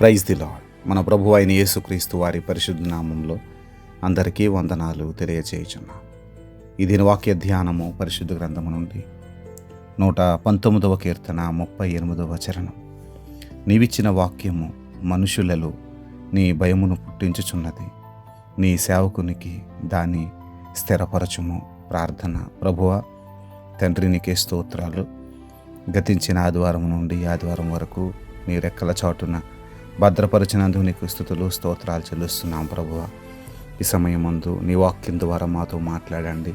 Praise the lord మన ప్రభు అయిన యేసుక్రీస్తు వారి పరిశుద్ధ నామంలో అందరికీ వందనాలు తెలియచేయుచున్నాం. ఈ వాక్య ధ్యానము పరిశుద్ధ గ్రంథము నుండి నూట పంతొమ్మిదవ కీర్తన ముప్పై ఎనిమిదవ చరణం. నీవిచ్చిన వాక్యము మనుషులలో నీ భయమును పుట్టించుచున్నది. నీ సేవకునికి దాన్ని స్థిరపరచుము. ప్రార్థన ప్రభువ తండ్రి నీకే స్తోత్రాలు. గతించిన ఆదివారం నుండి ఆదివారం వరకు నీ రెక్కల చాటున భద్రపరిచినందుకు నీకు స్థుతులు స్తోత్రాలు చెల్లిస్తున్నాం ప్రభువ. ఈ సమయం ముందు నీ వాక్యం ద్వారా మాతో మాట్లాడండి.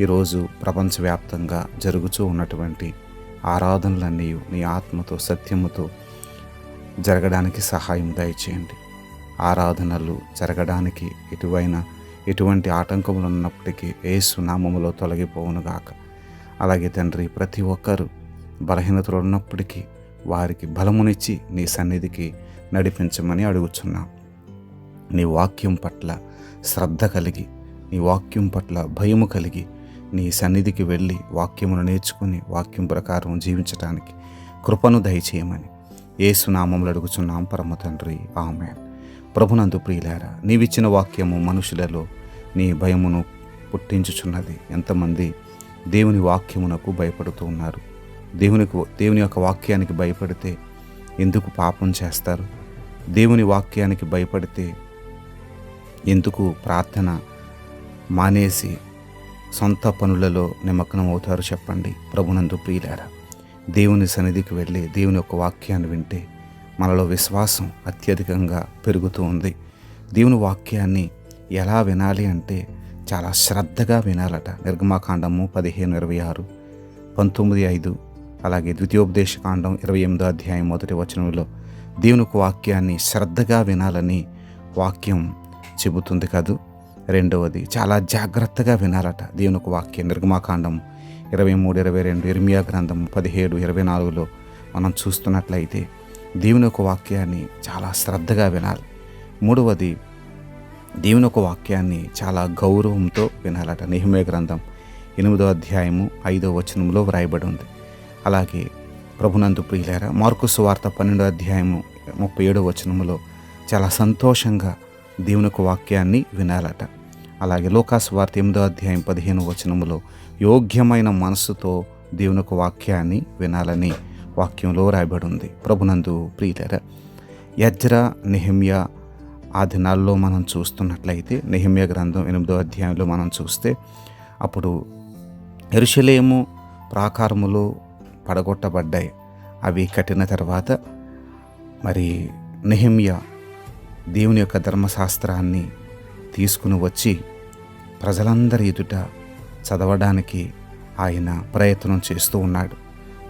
ఈరోజు ప్రపంచవ్యాప్తంగా జరుగుతూ ఉన్నటువంటి ఆరాధనలన్నీ నీ ఆత్మతో సత్యముతో జరగడానికి సహాయం దయచేయండి. ఆరాధనలు జరగడానికి ఎటువైన ఎటువంటి ఆటంకములు ఉన్నప్పటికీ ఏసు నామములో తొలగిపోవునుగాక అలాగే తండ్రి ప్రతి ఒక్కరూ బలహీనతలు ఉన్నప్పటికీ వారికి బలమునిచ్చి నీ సన్నిధికి నడిపించమని అడుగుచున్నాం. నీ వాక్యం పట్ల శ్రద్ధ కలిగి నీ వాక్యం పట్ల భయము కలిగి నీ సన్నిధికి వెళ్ళి వాక్యమును నేర్చుకుని వాక్యం ప్రకారం జీవించటానికి కృపను దయచేయమని ఏసునామంలో అడుగుచున్నాం పరమ తండ్రి. ఆమె ప్రభునందు ప్రియులారా నీవిచ్చిన వాక్యము మనుషులలో నీ భయమును పుట్టించుచున్నది. ఎంతమంది దేవుని వాక్యమునకు భయపడుతూ ఉన్నారు. దేవునికి దేవుని యొక్క వాక్యానికి భయపడితే ఎందుకు పాపం చేస్తారు? దేవుని వాక్యానికి భయపడితే ఎందుకు ప్రార్థన మానేసి సొంత పనులలో నిమగ్నం అవుతారు చెప్పండి. ప్రభునందు ప్రియులారా దేవుని సన్నిధికి వెళ్ళి దేవుని యొక్క వాక్యాన్ని వింటే మనలో విశ్వాసం అత్యధికంగా పెరుగుతూ ఉంది. దేవుని వాక్యాన్ని ఎలా వినాలి అంటే చాలా శ్రద్ధగా వినాలట. నిర్గమాకాండము పదిహేను ఇరవై ఆరు పంతొమ్మిది ఐదు అలాగే ద్వితీయోపదేశకాండం ఇరవై ఎనిమిదో అధ్యాయం మొదటి వచనంలో దేవునికి వాక్యాన్ని శ్రద్ధగా వినాలని వాక్యం చెబుతుంది కాదు. రెండవది చాలా జాగ్రత్తగా వినాలట దేవునికి వాక్యం. నిర్గమాకాండం ఇరవై మూడు ఇరవై రెండు ఇర్మియా గ్రంథం పదిహేడు ఇరవై నాలుగులో మనం చూస్తున్నట్లయితే దేవుని యొక్క వాక్యాన్ని చాలా శ్రద్ధగా వినాలి. మూడవది దేవుని యొక్క వాక్యాన్ని చాలా గౌరవంతో వినాలట. నిహిమే గ్రంథం ఎనిమిదో అధ్యాయము ఐదో వచనంలో వ్రాయబడి ఉంది. అలాగే ప్రభునందు ప్రియులారా మార్కు సువార్త పన్నెండో అధ్యాయము ముప్పై ఏడో వచనములో చాలా సంతోషంగా దేవునికి వాక్యాన్ని వినాలట. అలాగే లోకాసు వార్త ఎనిమిదో అధ్యాయం పదిహేను వచనములో యోగ్యమైన మనసుతో దేవునికి వాక్యాన్ని వినాలని వాక్యంలో రాయబడి ఉంది ప్రభునందు ప్రియులరా యజ్ర నెహిమ్య ఆ దినాల్లో మనం చూస్తున్నట్లయితే నెహమ్య గ్రంథం ఎనిమిదో అధ్యాయంలో మనం చూస్తే అప్పుడు ఎరుషలేము ప్రాకారములు పడగొట్టబడ్డాయి. అవి కట్టిన తర్వాత మరి నెహిమ్య దేవుని యొక్క ధర్మశాస్త్రాన్ని తీసుకుని వచ్చి ప్రజలందరి ఎదుట చదవడానికి ఆయన ప్రయత్నం చేస్తూ ఉన్నాడు.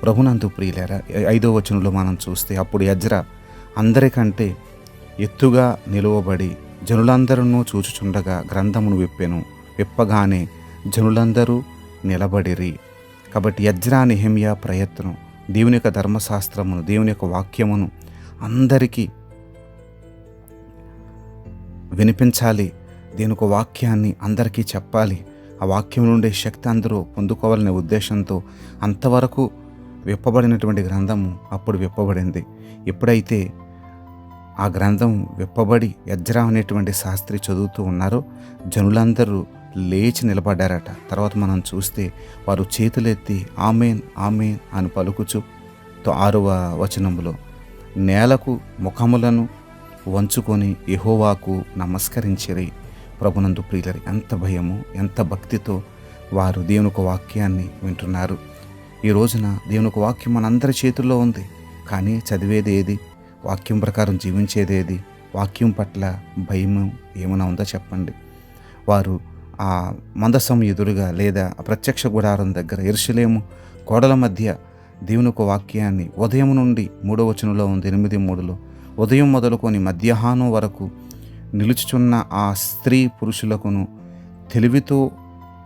ప్రభునందు ప్రియులేరా ఐదో వచనంలో మనం చూస్తే అప్పుడు యజ్ర అందరికంటే ఎత్తుగా నిలువబడి జనులందరూ చూచుచుండగా గ్రంథమును విప్పెను. విప్పగానే జనులందరూ నిలబడిరి. కాబట్టి యజ్రా హెమియా ప్రయత్నం దేవుని యొక్క ధర్మశాస్త్రమును దేవుని యొక్క వాక్యమును అందరికీ వినిపించాలి. దేవుని యొక్క వాక్యాన్ని అందరికీ చెప్పాలి. ఆ వాక్యం నుండే శక్తి అందరూ పొందుకోవాలనే ఉద్దేశంతో అంతవరకు విప్పబడినటువంటి గ్రంథము అప్పుడు విప్పబడింది. ఎప్పుడైతే ఆ గ్రంథం విప్పబడి యజ్రా అనేటువంటి శాస్త్రి చదువుతూ ఉన్నారో జనులందరూ లేచి నిలబడ్డారట. తర్వాత మనం చూస్తే వారు చేతులెత్తి ఆమెన్ ఆమెన్ అని పలుకుచు ఆరవ వచనంలో నేలకు ముఖములను వంచుకొని ఎహోవాకు నమస్కరించిరి. ప్రభునందు ప్రియులరి ఎంత భయము ఎంత భక్తితో వారు దేవునికి వాక్యాన్ని వింటున్నారు. ఈ రోజున దేవునికి వాక్యం మనందరి చేతుల్లో ఉంది. కానీ చదివేది ఏది? వాక్యం ప్రకారం జీవించేది ఏది? వాక్యం పట్ల భయము ఏమైనా ఉందో చెప్పండి? వారు ఆ మందసం ఎదురుగా లేదా ప్రత్యక్ష గుడారం దగ్గర ఎరుసలేము గోడల మధ్య దేవుని వాక్యాన్ని ఉదయం నుండి మూడో వచనంలో ఉంది ఎనిమిది మూడులో ఉదయం మొదలుకొని మధ్యాహ్నం వరకు నిలుచుచున్న ఆ స్త్రీ పురుషులకును తెలివితో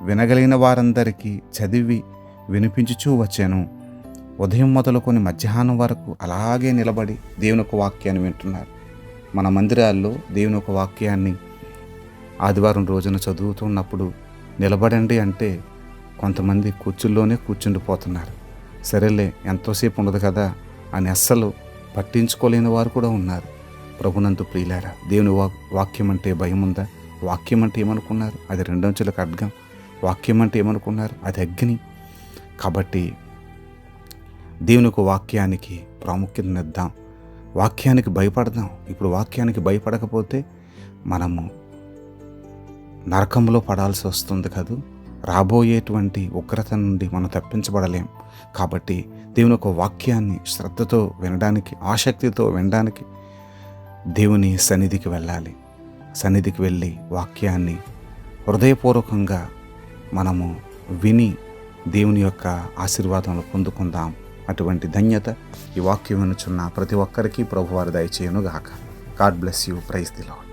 వినగలిగిన వారందరికీ చదివి వినిపించుచూ వచ్చాను. ఉదయం మొదలుకొని మధ్యాహ్నం వరకు అలాగే నిలబడి దేవుని వాక్యాన్ని వింటున్నారు. మన మందిరాల్లో దేవుని వాక్యాన్ని ఆదివారం రోజున చదువుతున్నప్పుడు నిలబడండి అంటే కొంతమంది కూర్చుల్లోనే కూర్చుండిపోతున్నారు. సరేలే ఎంతోసేపు ఉండదు కదా అని అస్సలు పట్టించుకోలేని వారు కూడా ఉన్నారు. ప్రభునందు ప్రియులారా దేవుని వా వాక్యం అంటే భయం ఉందా వాక్యం అంటే ఏమనుకున్నారు? అది రెండంచుల ఖడ్గం వాక్యం అంటే ఏమనుకున్నారు? అది అగ్ని. కాబట్టి దేవుని వాక్యానికి వాక్యానికి ప్రాముఖ్యతనిద్దాం వాక్యానికి భయపడదాం. ఇప్పుడు వాక్యానికి భయపడకపోతే మనము నరకంలో పడాల్సి వస్తుంది కదూ? రాబోయేటువంటి ఉగ్రత నుండి మనం తప్పించబడలేం. కాబట్టి దేవుని యొక్క వాక్యాన్ని శ్రద్ధతో వినడానికి ఆసక్తితో వినడానికి దేవుని సన్నిధికి వెళ్ళాలి. సన్నిధికి వెళ్ళి వాక్యాన్ని హృదయపూర్వకంగా మనము విని దేవుని యొక్క ఆశీర్వాదంలో పొందుకుందాం. అటువంటి ధన్యత ఈ వాక్యం వినుచున్న ప్రతి ఒక్కరికి ప్రభువారి దయచేయను గాక God bless you. Praise the Lord